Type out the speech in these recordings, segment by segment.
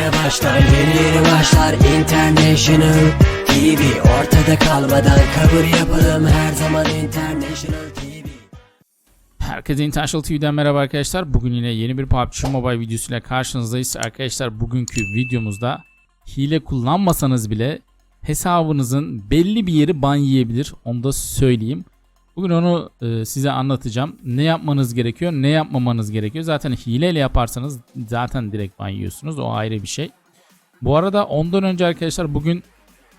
yeni başlar Yeni yeni başlar International TV Ortada kalmadan kabul yapalım Her zaman International TV Herkese International TV'den merhaba arkadaşlar. Bugün yine yeni bir PUBG Mobile videosuyla karşınızdayız. Arkadaşlar bugünkü videomuzda hile kullanmasanız bile hesabınızın belli bir yeri ban yiyebilir. Onu da söyleyeyim. Bugün onu e, size anlatacağım. Ne yapmanız gerekiyor, ne yapmamanız gerekiyor. Zaten hileyle yaparsanız zaten direkt ban yiyorsunuz. O ayrı bir şey. Bu arada ondan önce arkadaşlar bugün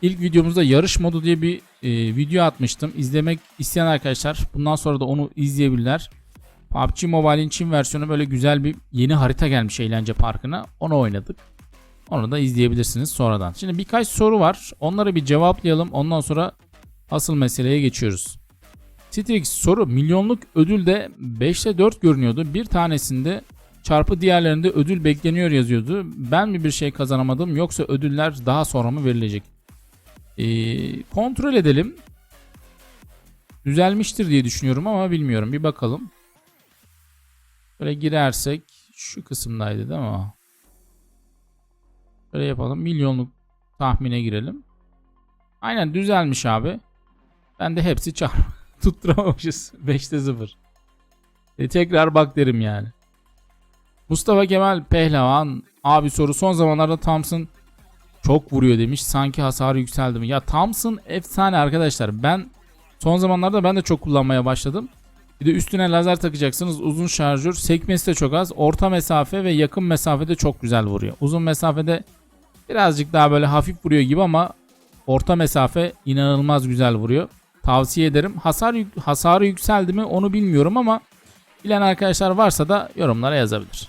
ilk videomuzda yarış modu diye bir e, video atmıştım. İzlemek isteyen arkadaşlar bundan sonra da onu izleyebilirler. PUBG Mobile'in Çin versiyonu böyle güzel bir yeni harita gelmiş eğlence parkına. Onu oynadık. Onu da izleyebilirsiniz sonradan. Şimdi birkaç soru var. Onları bir cevaplayalım. Ondan sonra asıl meseleye geçiyoruz. Citrix soru milyonluk ödülde 5'te 4 görünüyordu. Bir tanesinde çarpı diğerlerinde ödül bekleniyor yazıyordu. Ben mi bir şey kazanamadım yoksa ödüller daha sonra mı verilecek? Ee, kontrol edelim. Düzelmiştir diye düşünüyorum ama bilmiyorum. Bir bakalım. Böyle girersek şu kısımdaydı değil mi? Böyle yapalım. Milyonluk tahmine girelim. Aynen düzelmiş abi. Ben de hepsi çarp. Tutturamamışız. 5'te 0. E, tekrar bak derim yani. Mustafa Kemal Pehlivan abi soru son zamanlarda Thompson çok vuruyor demiş. Sanki hasarı yükseldi mi? Ya Thompson efsane arkadaşlar. Ben son zamanlarda ben de çok kullanmaya başladım. Bir de üstüne lazer takacaksınız. Uzun şarjör. Sekmesi de çok az. Orta mesafe ve yakın mesafede çok güzel vuruyor. Uzun mesafede birazcık daha böyle hafif vuruyor gibi ama orta mesafe inanılmaz güzel vuruyor. Tavsiye ederim. Hasar hasarı yükseldi mi onu bilmiyorum ama bilen arkadaşlar varsa da yorumlara yazabilir.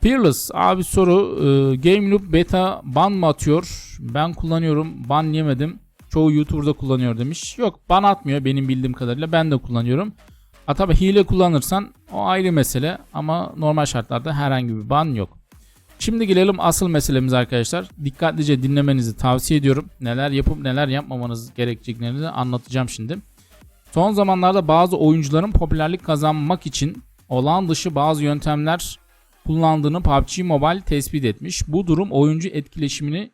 Fearless abi soru e, Game Loop beta ban mı atıyor? Ben kullanıyorum ban yemedim. Çoğu YouTuber'da kullanıyor demiş. Yok ban atmıyor benim bildiğim kadarıyla ben de kullanıyorum. Ha tabi hile kullanırsan o ayrı mesele ama normal şartlarda herhangi bir ban yok. Şimdi gelelim asıl meselemiz arkadaşlar. Dikkatlice dinlemenizi tavsiye ediyorum. Neler yapıp neler yapmamanız gerekeceklerini anlatacağım şimdi. Son zamanlarda bazı oyuncuların popülerlik kazanmak için olağan dışı bazı yöntemler kullandığını PUBG Mobile tespit etmiş. Bu durum oyuncu etkileşimini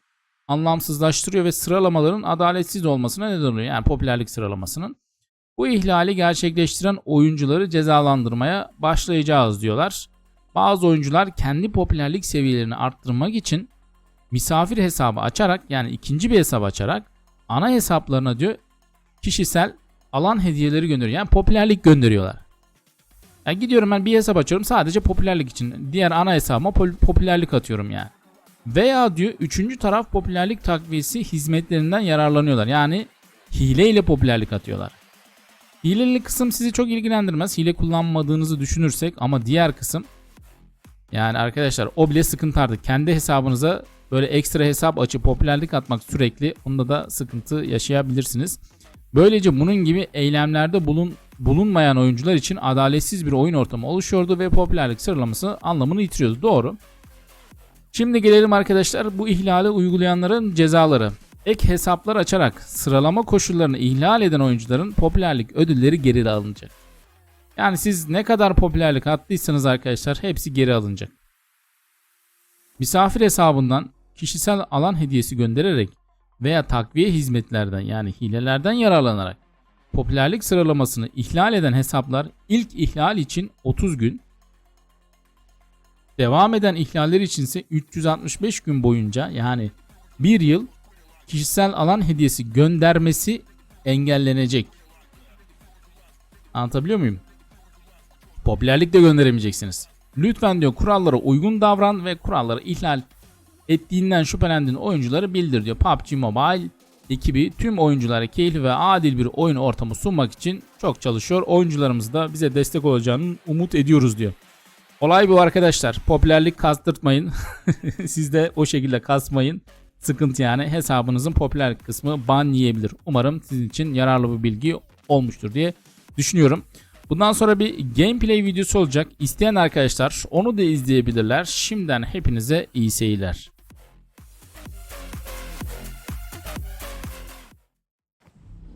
anlamsızlaştırıyor ve sıralamaların adaletsiz olmasına neden oluyor. Yani popülerlik sıralamasının. Bu ihlali gerçekleştiren oyuncuları cezalandırmaya başlayacağız diyorlar. Bazı oyuncular kendi popülerlik seviyelerini arttırmak için misafir hesabı açarak yani ikinci bir hesap açarak ana hesaplarına diyor kişisel alan hediyeleri gönderiyor. Yani popülerlik gönderiyorlar. Yani gidiyorum ben bir hesap açıyorum sadece popülerlik için. Diğer ana hesabıma popülerlik atıyorum yani. Veya diyor üçüncü taraf popülerlik takviyesi hizmetlerinden yararlanıyorlar. Yani hile ile popülerlik atıyorlar. Hileli kısım sizi çok ilgilendirmez. Hile kullanmadığınızı düşünürsek ama diğer kısım yani arkadaşlar o bile sıkıntı artık. Kendi hesabınıza böyle ekstra hesap açıp popülerlik atmak sürekli onda da sıkıntı yaşayabilirsiniz. Böylece bunun gibi eylemlerde bulun, bulunmayan oyuncular için adaletsiz bir oyun ortamı oluşuyordu ve popülerlik sıralaması anlamını yitiriyordu. Doğru. Şimdi gelelim arkadaşlar bu ihlali uygulayanların cezaları. Ek hesaplar açarak sıralama koşullarını ihlal eden oyuncuların popülerlik ödülleri geri alınacak. Yani siz ne kadar popülerlik attıysanız arkadaşlar hepsi geri alınacak. Misafir hesabından kişisel alan hediyesi göndererek veya takviye hizmetlerden yani hilelerden yararlanarak popülerlik sıralamasını ihlal eden hesaplar ilk ihlal için 30 gün, devam eden ihlaller içinse 365 gün boyunca yani 1 yıl kişisel alan hediyesi göndermesi engellenecek. Anlatabiliyor muyum? Popülerlik de gönderemeyeceksiniz. Lütfen diyor kurallara uygun davran ve kuralları ihlal ettiğinden şüphelendiğin oyuncuları bildir diyor. PUBG Mobile ekibi tüm oyunculara keyifli ve adil bir oyun ortamı sunmak için çok çalışıyor. Oyuncularımız da bize destek olacağını umut ediyoruz diyor. Olay bu arkadaşlar. Popülerlik kastırtmayın. Siz de o şekilde kasmayın. Sıkıntı yani hesabınızın popülerlik kısmı ban yiyebilir. Umarım sizin için yararlı bir bilgi olmuştur diye düşünüyorum. Bundan sonra bir gameplay videosu olacak. İsteyen arkadaşlar onu da izleyebilirler. Şimdiden hepinize iyi seyirler.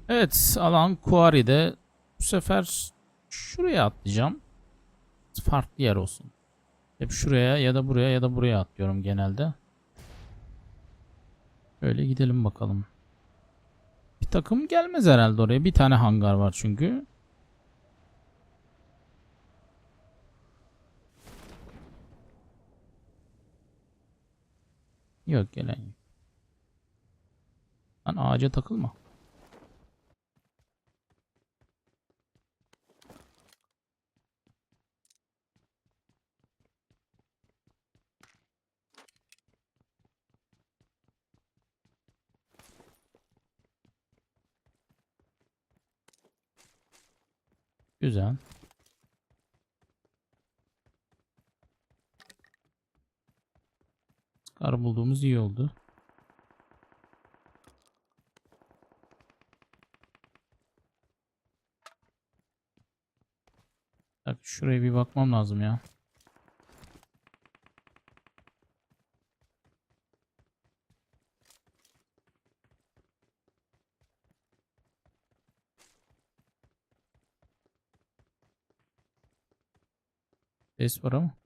Evet alan Quarry'de bu sefer şuraya atlayacağım. Farklı yer olsun. Hep şuraya ya da buraya ya da buraya atlıyorum genelde. Öyle gidelim bakalım. Bir takım gelmez herhalde oraya. Bir tane hangar var çünkü. Yok gelen yok. Lan ağaca takılma. Güzel. Kar bulduğumuz iyi oldu. Bak şuraya bir bakmam lazım ya. Ses var ama.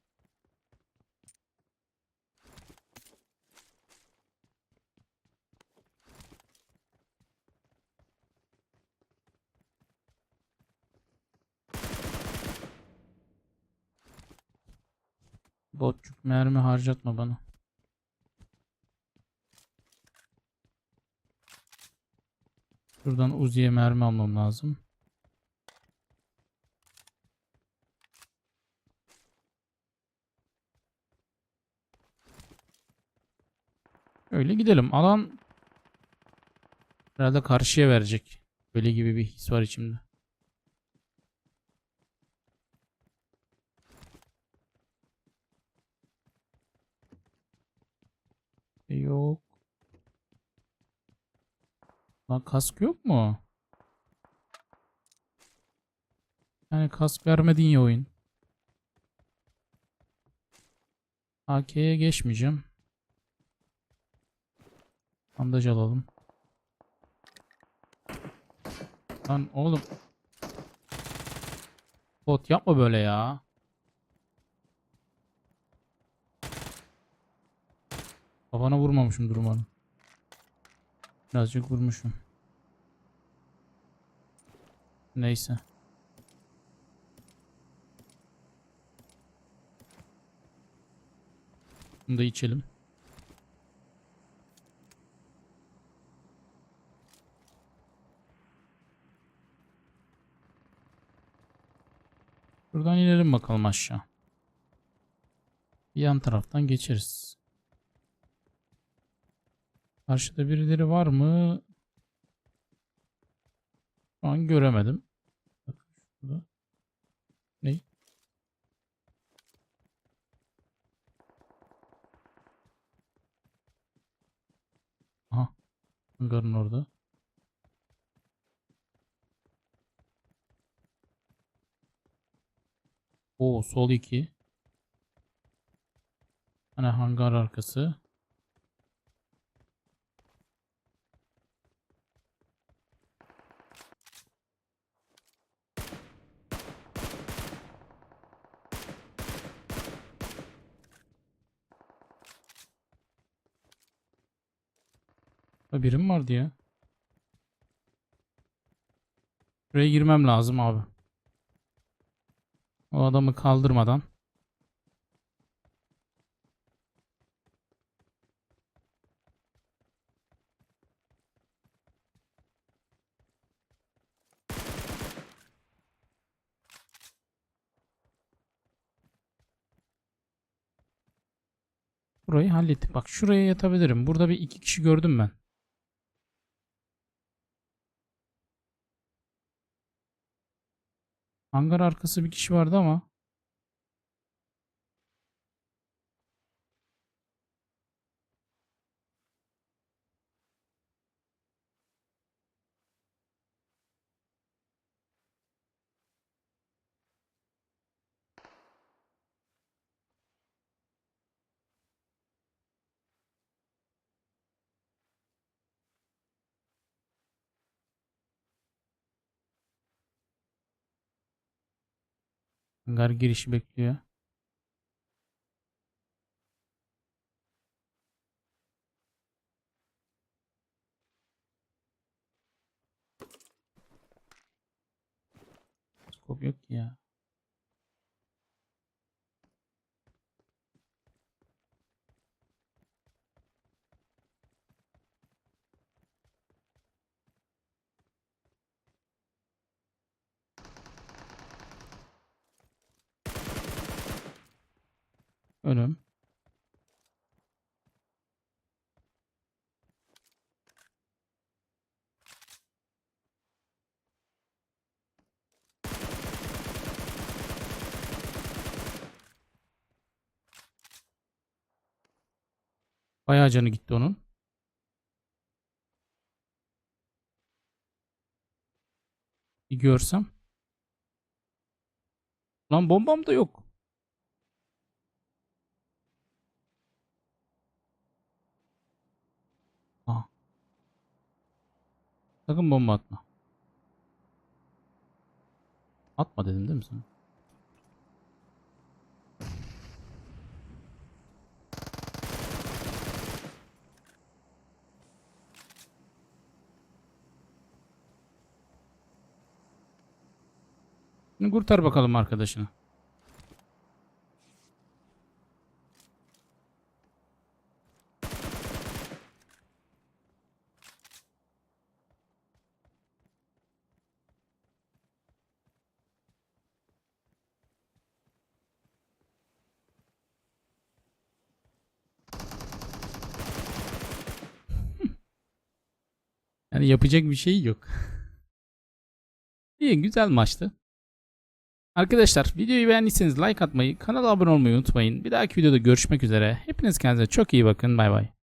Botçuk mermi harcatma bana. Şuradan Uzi'ye mermi almam lazım. Öyle gidelim. Alan herhalde karşıya verecek. Böyle gibi bir his var içimde. Yok. Lan kask yok mu? Yani kask vermedin ya oyun. AK'ye geçmeyeceğim. Bandaj alalım. Lan oğlum. Bot yapma böyle ya. Kafana vurmamışım umarım. Birazcık vurmuşum. Neyse. Bunu da içelim. Buradan inelim bakalım aşağı. Yan taraftan geçeriz. Karşıda birileri var mı? Şu an göremedim. Bakın şurada. Ne? Aha. Hangarın orada. Oo sol 2. Hani hangar arkası. Ha, Birim vardı ya. Buraya girmem lazım abi. O adamı kaldırmadan. Burayı hallettik. Bak şuraya yatabilirim. Burada bir iki kişi gördüm ben. Hangar arkası bir kişi vardı ama. Hangar girişi bekliyor. Skop yok ki ya. Önüm. Bayağı canı gitti onun. Bir görsem. Lan bombam da yok. Sakın bomba atma. Atma dedim değil mi sana? Kurtar bakalım arkadaşını. Yani yapacak bir şey yok. İyi güzel maçtı. Arkadaşlar videoyu beğendiyseniz like atmayı, kanala abone olmayı unutmayın. Bir dahaki videoda görüşmek üzere. Hepiniz kendinize çok iyi bakın. Bay bay.